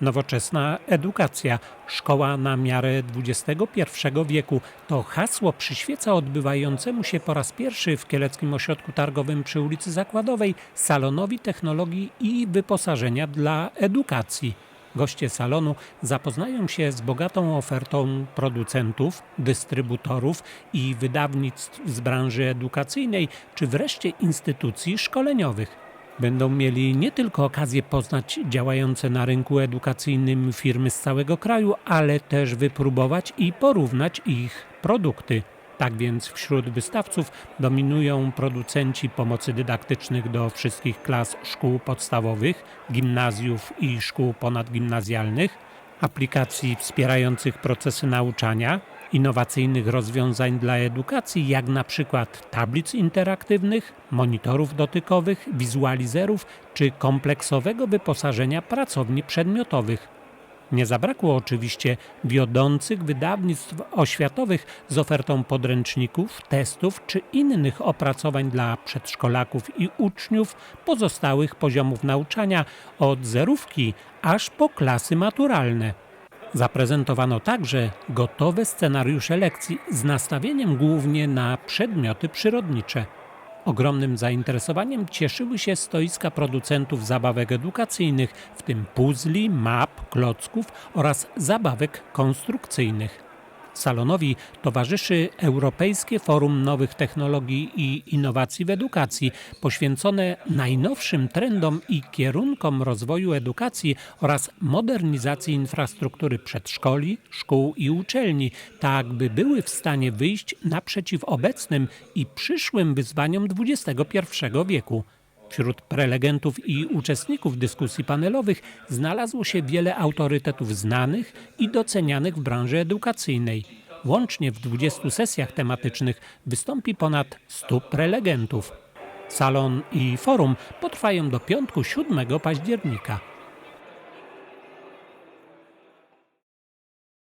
Nowoczesna edukacja, szkoła na miarę XXI wieku to hasło przyświeca odbywającemu się po raz pierwszy w Kieleckim Ośrodku Targowym przy ulicy Zakładowej salonowi technologii i wyposażenia dla edukacji. Goście salonu zapoznają się z bogatą ofertą producentów, dystrybutorów i wydawnictw z branży edukacyjnej, czy wreszcie instytucji szkoleniowych. Będą mieli nie tylko okazję poznać działające na rynku edukacyjnym firmy z całego kraju, ale też wypróbować i porównać ich produkty. Tak więc wśród wystawców dominują producenci pomocy dydaktycznych do wszystkich klas szkół podstawowych, gimnazjów i szkół ponadgimnazjalnych, aplikacji wspierających procesy nauczania, innowacyjnych rozwiązań dla edukacji, jak na przykład tablic interaktywnych, monitorów dotykowych, wizualizerów czy kompleksowego wyposażenia pracowni przedmiotowych. Nie zabrakło oczywiście wiodących wydawnictw oświatowych z ofertą podręczników, testów czy innych opracowań dla przedszkolaków i uczniów pozostałych poziomów nauczania od zerówki aż po klasy maturalne. Zaprezentowano także gotowe scenariusze lekcji z nastawieniem głównie na przedmioty przyrodnicze. Ogromnym zainteresowaniem cieszyły się stoiska producentów zabawek edukacyjnych, w tym puzli, map, klocków oraz zabawek konstrukcyjnych. Salonowi towarzyszy Europejskie Forum Nowych Technologii i Innowacji w Edukacji, poświęcone najnowszym trendom i kierunkom rozwoju edukacji oraz modernizacji infrastruktury przedszkoli, szkół i uczelni, tak by były w stanie wyjść naprzeciw obecnym i przyszłym wyzwaniom XXI wieku. Wśród prelegentów i uczestników dyskusji panelowych znalazło się wiele autorytetów znanych i docenianych w branży edukacyjnej. Łącznie w 20 sesjach tematycznych wystąpi ponad 100 prelegentów. Salon i forum potrwają do piątku 7 października.